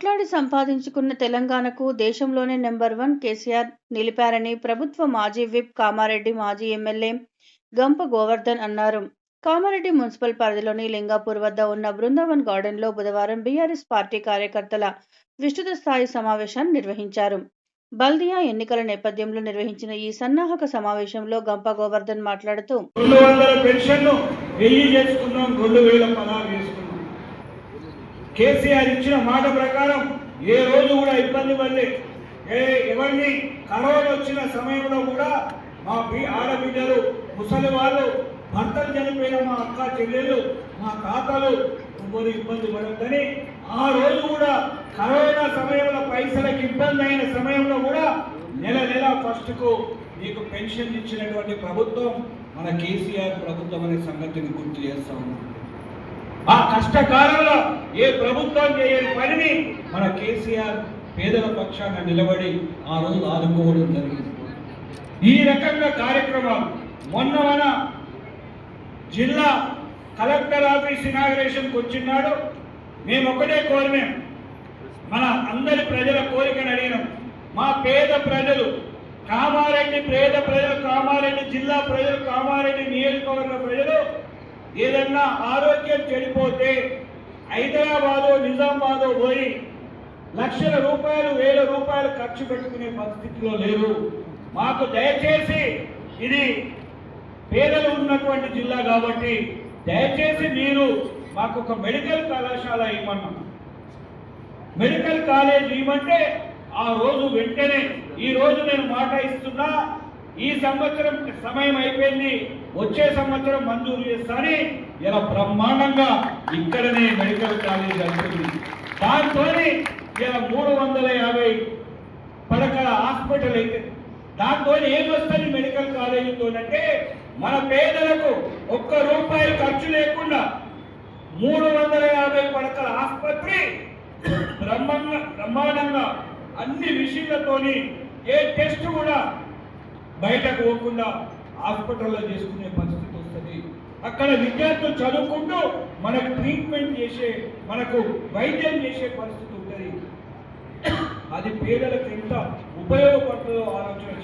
కొట్లాడి సంపాదించుకున్న తెలంగాణకు దేశంలోనే నెంబర్ వన్ కేసీఆర్ నిలిపారని ప్రభుత్వ మాజీ విప్ కామారెడ్డి మాజీ ఎమ్మెల్యే గంప గోవర్ధన్ అన్నారు. కామారెడ్డి మున్సిపల్ పరిధిలోని లింగాపూర్ వద్ద ఉన్న బృందావన్ గార్డెన్లో బుధవారం బీఆర్ఎస్ పార్టీ కార్యకర్తల విస్తృత స్థాయి సమావేశాన్ని నిర్వహించారు. బల్దియా ఎన్నికల నేపథ్యంలో నిర్వహించిన ఈ సన్నాహక సమావేశంలో గంప గోవర్ధన్ మాట్లాడుతూ రెండు వందల పెన్షన్ వెయ్యి చేసుకున్నాం రెండు వేల పదహారు చేసుకున్నాం. కేసీఆర్ ఇచ్చిన మాట ప్రకారం ఏ రోజు కూడా ఇబ్బంది పడలే. ఏ ఎవరిని కరోనా వచ్చిన సమయంలో కూడా మా బి ఆడబిడ్డలు ముసలి వాళ్ళు భర్తలు చనిపోయిన మా అక్క చెల్లెళ్ళు మా తాతలు ఎవరు ఇబ్బంది పడద్దని ఆ రోజు కూడా కరోనా సమయంలో పైసలకు ఇబ్బంది అయిన సమయంలో కూడా నెల నెల ఫస్ట్కు నీకు పెన్షన్ ఇచ్చినటువంటి ప్రభుత్వం మన కేసీఆర్ ప్రభుత్వం అనే సంగతిని గుర్తు చేస్తా ఉన్నాం ఆ కష్టకాలంలో ఏ ప్రభుత్వం చేయని పనిని మన కేసీఆర్ పేదల పక్షాన నిలబడి ఆ రోజు ఆదుకోవడం జరిగింది. ఈ రకంగా కార్యక్రమాలు మొన్న మన జిల్లా కలెక్టర్ ఆఫీస్ ఇనాగరేషన్కి వచ్చినాడు. మేము ఒకటే కోరినాం. మన అందరి ప్రజల కోరికను అడిగినాం. మా పేద ప్రజలు కామారెడ్డి పేద ప్రజలు కామారెడ్డి జిల్లా ప్రజలు కామారెడ్డి నియోజకవర్గ ప్రజలు ఏదన్నా ఆరోగ్యం చెడిపోతే హైదరాబాదు నిజామాబాదు పోయి లక్షల రూపాయలు వేల రూపాయలు ఖర్చు పెట్టుకునే పరిస్థితిలో లేరు. మాకు దయచేసి ఇది పేదలు ఉన్నటువంటి జిల్లా కాబట్టి దయచేసి మీరు మాకు ఒక మెడికల్ కళాశాల ఇవ్వమన్నాం మెడికల్ కాలేజ్ ఇవ్వమంటే ఆ రోజు వెంటనే ఈ రోజు నేను మాట ఇస్తున్నా ఈ సంవత్సరం సమయం అయిపోయింది వచ్చే సంవత్సరం మంజూరు చేస్తాని ఇలా బ్రహ్మాండంగా ఇక్కడనే మెడికల్ కాలేజ్ అవుతుంది దాంతోనే ఇలా మూడు వందల యాభై పడకల హాస్పిటల్ అయితే దాంతో ఏమొస్తుంది మెడికల్ కాలేజీతో అంటే మన పేదలకు ఒక్క రూపాయి ఖర్చు లేకుండా మూడు వందల యాభై పడకల ఆసుపత్రి బ్రహ్మంగా బ్రహ్మాండంగా అన్ని విషయాలతోని ఏ టెస్ట్ కూడా బయటకు పోకుండా హాస్పిటల్లో చేసుకునే పరిస్థితి వస్తుంది. అక్కడ విద్యార్థులు చదువుకుంటూ మనకు ట్రీట్మెంట్ చేసే మనకు వైద్యం చేసే పరిస్థితి ఉంటుంది. అది పేదలకు ఎంత ఉపయోగపడుతుందో ఆలోచన